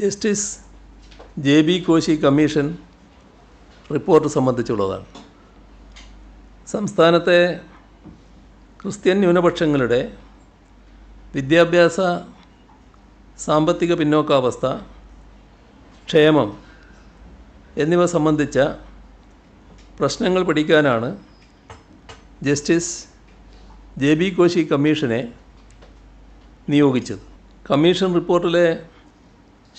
Justice J B Koshy commission report സംബന്ധിച്ചുള്ളതാണ്. സംസ്ഥാനത്തെ Christian ന്യൂനപക്ഷങ്ങളുടെ വിദ്യാഭ്യാസ സാമ്പത്തിക പിന്നോക്കാവസ്ഥ ക്ഷേമം എന്നിവ സംബന്ധിച്ച പ്രശ്നങ്ങൾ പഠിക്കാനാണ് ജസ്റ്റിസ് ജെ ബി കോശി കമ്മീഷനെ നിയോഗിച്ചത്. കമ്മീഷൻ റിപ്പോർട്ടിലെ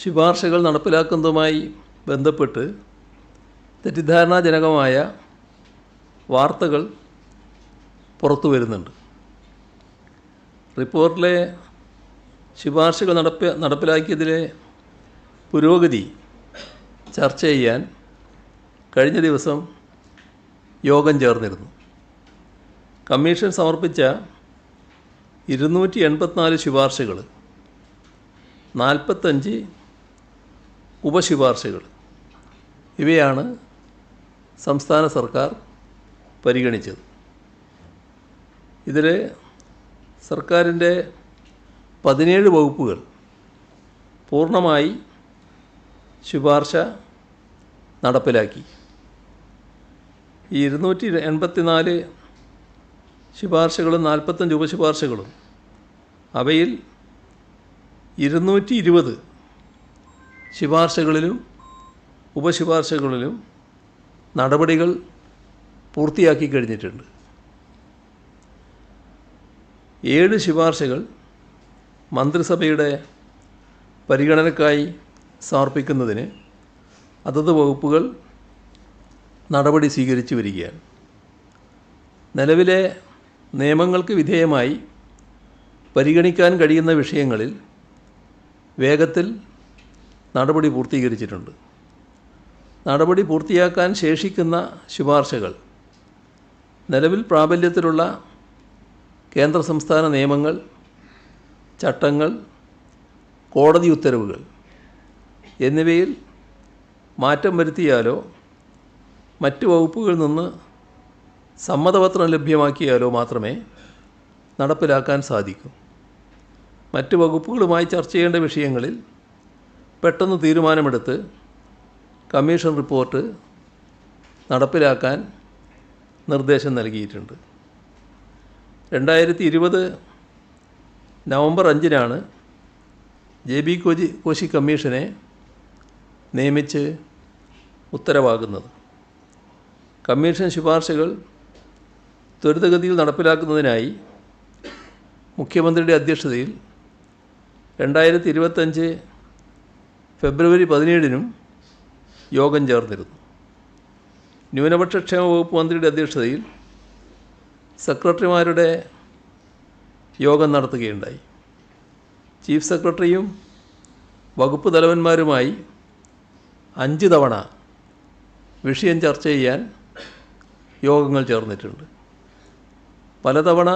ശുപാർശകൾ നടപ്പിലാക്കുന്നതുമായി ബന്ധപ്പെട്ട് തെറ്റിദ്ധാരണാജനകമായ വാർത്തകൾ പുറത്തു വരുന്നുണ്ട്. റിപ്പോർട്ടിലെ ശുപാർശകൾ നടപ്പ നടപ്പിലാക്കിയതിലെ പുരോഗതി ചർച്ച ചെയ്യാൻ കഴിഞ്ഞ ദിവസം യോഗം ചേർന്നിരുന്നു. കമ്മീഷൻ സമർപ്പിച്ച ഇരുന്നൂറ്റി എൺപത്തിനാല് ശുപാർശകൾ നാൽപ്പത്തഞ്ച് ഉപശുപാർശകൾ. ഇവയാണ് സംസ്ഥാന സർക്കാർ പരിഗണിച്ചത്. ഇതിൽ സർക്കാരിന്റെ പതിനേഴ് വകുപ്പുകൾ പൂർണമായി ശുപാർശ നടപ്പിലാക്കി. ഈ ഇരുന്നൂറ്റി എൺപത്തിനാല് ശുപാർശകളും നാൽപ്പത്തഞ്ച് ഉപശുപാർശകളും അവയിൽ ഇരുന്നൂറ്റി ഇരുപത് ശുപാർശകളിലും ഉപശുപാർശകളിലും നടപടികൾ പൂർത്തിയാക്കി കഴിഞ്ഞിട്ടുണ്ട്. ഏഴ് ശുപാർശകൾ മന്ത്രിസഭയുടെ പരിഗണനക്കായി സമർപ്പിക്കുന്നതിന് അതത് വകുപ്പുകൾ നടപടി സ്വീകരിച്ചു വരികയാണ്. നിലവിലെ നിയമങ്ങൾക്ക് വിധേയമായി പരിഗണിക്കാൻ കഴിയുന്ന വിഷയങ്ങളിൽ വേഗത്തിൽ നടപടി പൂർത്തീകരിച്ചിട്ടുണ്ട്. നടപടി പൂർത്തിയാക്കാൻ ശേഷിക്കുന്ന ശുപാർശകൾ. നിലവിൽ പ്രാബല്യത്തിലുള്ള കേന്ദ്ര സംസ്ഥാന നിയമങ്ങൾ ചട്ടങ്ങൾ കോടതി ഉത്തരവുകൾ എന്നിവയിൽ മാറ്റം വരുത്തിയാലോ മറ്റ് വകുപ്പുകളിൽ നിന്ന് സമ്മതപത്രം ലഭ്യമാക്കിയാലോ മാത്രമേ നടപ്പിലാക്കാൻ സാധിക്കൂ. മറ്റ് വകുപ്പുകളുമായി ചർച്ച ചെയ്യേണ്ട വിഷയങ്ങളിൽ പെട്ടെന്ന് തീരുമാനമെടുത്ത് കമ്മീഷൻ റിപ്പോർട്ട് നടപ്പിലാക്കാൻ നിർദ്ദേശം നൽകിയിട്ടുണ്ട്. രണ്ടായിരത്തി ഇരുപത് നവംബർ അഞ്ചിനാണ് ജെ ബി കോജി കോശി കമ്മീഷനെ നിയമിച്ച് ഉത്തരവാകുന്നത്. കമ്മീഷൻ ശുപാർശകൾ ത്വരിതഗതിയിൽ നടപ്പിലാക്കുന്നതിനായി മുഖ്യമന്ത്രിയുടെ അധ്യക്ഷതയിൽ രണ്ടായിരത്തി ഇരുപത്തഞ്ച് ഫെബ്രുവരി പതിനേഴിനും യോഗം ചേർന്നിരുന്നു. ന്യൂനപക്ഷ ക്ഷേമ വകുപ്പ് മന്ത്രിയുടെ അധ്യക്ഷതയിൽ സെക്രട്ടറിമാരുടെ യോഗം നടത്തുകയുണ്ടായി. ചീഫ് സെക്രട്ടറിയും വകുപ്പ് തലവന്മാരുമായി അഞ്ച് തവണ വിഷയം ചർച്ച ചെയ്യാൻ യോഗങ്ങൾ ചേർന്നിട്ടുണ്ട്. പലതവണ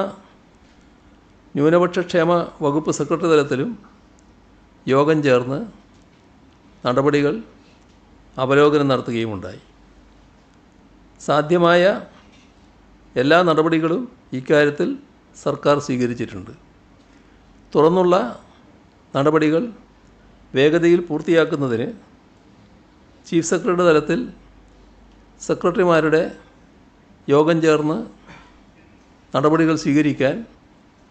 ന്യൂനപക്ഷ ക്ഷേമ വകുപ്പ് സെക്രട്ടറി തലത്തിലും യോഗം ചേർന്ന് നടപടികൾ അവലോകനം നടത്തുകയുമുണ്ടായി സാധ്യമായ എല്ലാ നടപടികളും ഇക്കാര്യത്തിൽ സർക്കാർ സ്വീകരിച്ചിട്ടുണ്ട്. തുറന്നുള്ള നടപടികൾ വേഗതയിൽ പൂർത്തിയാക്കുന്നതിന് ചീഫ് സെക്രട്ടറിയുടെ തലത്തിൽ സെക്രട്ടറിമാരുടെ യോഗം ചേർന്ന് നടപടികൾ സ്വീകരിക്കാൻ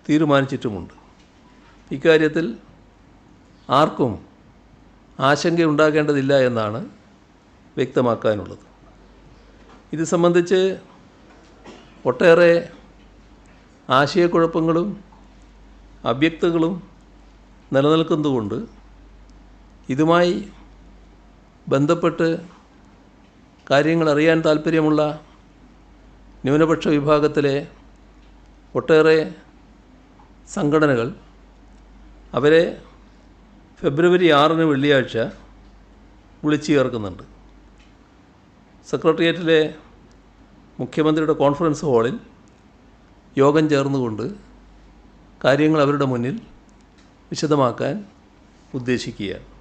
തീരുമാനിച്ചിട്ടുമുണ്ട്. ഇക്കാര്യത്തിൽ ആർക്കും ആശങ്കയുണ്ടാകേണ്ടതില്ല എന്നാണ് വ്യക്തമാക്കാനുള്ളത്. ഇത് സംബന്ധിച്ച് ഒട്ടേറെ ആശയക്കുഴപ്പങ്ങളും അവ്യക്തകളും നിലനിൽക്കുന്നതുകൊണ്ട് ഇതുമായി ബന്ധപ്പെട്ട് കാര്യങ്ങൾ അറിയാൻ താല്പര്യമുള്ള ന്യൂനപക്ഷ വിഭാഗത്തിലെ ഒട്ടേറെ സംഘടനകൾ അവരെ ഫെബ്രുവരി ആറിന് വെള്ളിയാഴ്ച വിളിച്ചു ചേർക്കുന്നുണ്ട്. സെക്രട്ടേറിയറ്റിലെ മുഖ്യമന്ത്രിയുടെ കോൺഫറൻസ് ഹാളിൽ യോഗം ചേർന്നുകൊണ്ട് കാര്യങ്ങൾ അവരുടെ മുന്നിൽ വിശദമാക്കാൻ ഉദ്ദേശിക്കുകയാണ്.